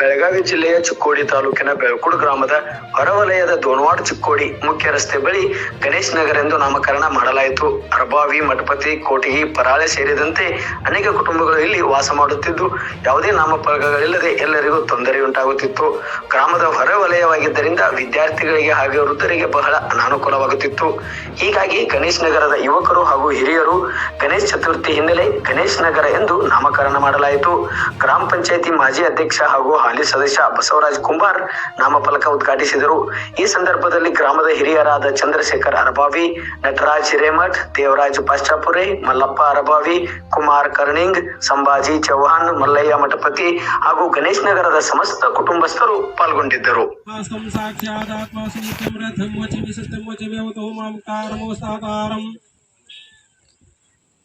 ಬೆಳಗಾವಿ ಜಿಲ್ಲೆಯ ಚಿಕ್ಕೋಡಿ ತಾಲೂಕಿನ ಬೆಳಕುಡು ಗ್ರಾಮದ ಹೊರವಲಯದ ದೋನ್ವಾಡ್ ಚಿಕ್ಕೋಡಿ ಮುಖ್ಯ ರಸ್ತೆ ಬಳಿ ಗಣೇಶ್ ನಗರ ಎಂದು ನಾಮಕರಣ ಮಾಡಲಾಯಿತು. ಅರಬಾವಿ ಮಠಪತಿ ಕೋಟಿಗಿ ಪರಾಳೆ ಸೇರಿದಂತೆ ಅನೇಕ ಕುಟುಂಬಗಳು ಇಲ್ಲಿ ವಾಸ ಮಾಡುತ್ತಿದ್ದು, ಯಾವುದೇ ನಾಮಫಲಕಗಳಿಲ್ಲದೆ ಎಲ್ಲರಿಗೂ ತೊಂದರೆಯುಂಟಾಗುತ್ತಿತ್ತು. ಗ್ರಾಮದ ಹೊರವಲಯವಾಗಿದ್ದರಿಂದ ವಿದ್ಯಾರ್ಥಿಗಳಿಗೆ ಹಾಗೂ ವೃದ್ಧರಿಗೆ ಬಹಳ ಅನಾನುಕೂಲವಾಗುತ್ತಿತ್ತು. ಹೀಗಾಗಿ ಗಣೇಶ್ ನಗರದ ಯುವಕರು ಹಾಗೂ ಹಿರಿಯರು ಗಣೇಶ್ ಚತುರ್ಥಿ ಹಿನ್ನೆಲೆ ಗಣೇಶ್ ನಗರ ಎಂದು ನಾಮಕರಣ ಮಾಡಲಾಯಿತು. ಗ್ರಾಮ ಪಂಚಾಯಿತಿ ಮಾಜಿ ಅಧ್ಯಕ್ಷ ಹಾಗೂ ಮಾಜಿ ಸದಸ್ಯ ಬಸವರಾಜ್ ಕುಂಬಾರ್ ನಾಮಫಲಕ ಉದ್ಘಾಟಿಸಿದರು. ಈ ಸಂದರ್ಭದಲ್ಲಿ ಗ್ರಾಮದ ಹಿರಿಯರಾದ ಚಂದ್ರಶೇಖರ್ ಅರಬಾವಿ, ನಟರಾಜ್ ಹಿರೇಮಠ್, ದೇವರಾಜ್ ಪಾಶ್ಚಾಪುರೆ, ಮಲ್ಲಪ್ಪ ಅರಬಾವಿ, ಕುಮಾರ್ ಕರ್ಣಿಂಗ್, ಸಂಭಾಜಿ ಚೌಹಾಣ್, ಮಲ್ಲಯ್ಯ ಮಠಪತಿ ಹಾಗೂ ಗಣೇಶ್ ನಗರದ ಸಮಸ್ತ ಕುಟುಂಬಸ್ಥರು ಪಾಲ್ಗೊಂಡಿದ್ದರು.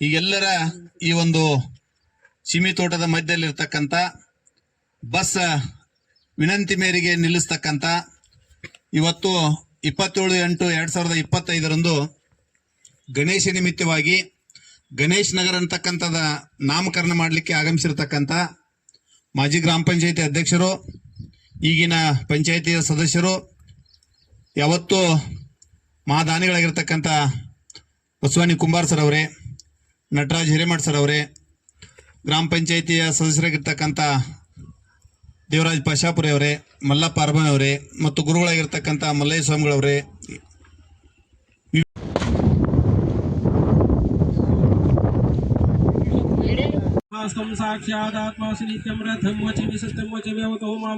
ಈಗೆಲ್ಲರ ಈ ಒಂದು ಸಿಮಿ ತೋಟದ ಮಧ್ಯದಲ್ಲಿರ್ತಕ್ಕಂಥ ಬಸ್ ವಿನಂತಿ ಮೇರೆಗೆ ನಿಲ್ಲಿಸ್ತಕ್ಕಂಥ ಇವತ್ತು ಇಪ್ಪತ್ತೇಳು ಎಂಟು ಎರಡು ಸಾವಿರದ ಇಪ್ಪತ್ತೈದರಂದು ಗಣೇಶ ನಿಮಿತ್ತವಾಗಿ ಗಣೇಶ್ ನಗರ ಅಂತಕ್ಕಂಥದ ನಾಮಕರಣ ಮಾಡಲಿಕ್ಕೆ ಆಗಮಿಸಿರ್ತಕ್ಕಂಥ ಮಾಜಿ ಗ್ರಾಮ ಪಂಚಾಯತಿ ಅಧ್ಯಕ್ಷರು, ಈಗಿನ ಪಂಚಾಯತಿಯ ಸದಸ್ಯರು ಯಾವತ್ತು ಮಹಾದಾನಿಗಳಾಗಿರ್ತಕ್ಕಂಥ ಬಸವಾನಿ ಕುಂಬಾರ್ ಸರ್ ಅವರೇ ನಟರಾಜ್ ಹಿರೇಮಠ್ ಸರ್ ಅವರೇ ಗ್ರಾಮ ಪಂಚಾಯಿತಿಯ ಸದಸ್ಯರಾಗಿರ್ತಕ್ಕಂಥ ದೇವರಾಜ್ ಪಾಶಾಪುರಿ ಅವರೇ ಮಲ್ಲಪ್ಪ ಅರ್ಬನ್ ಅವರೇ ಮತ್ತು ಗುರುಗಳಾಗಿರ್ತಕ್ಕಂಥ ಮಲ್ಲಯ್ಯ ಸ್ವಾಮಿಗಳವರೇ आस्तं साक्षादात्मासु नित्यं रथं वचिमि सत्यं वचिमेवतो मां